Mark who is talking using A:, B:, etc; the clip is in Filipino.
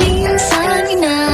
A: Minsan ina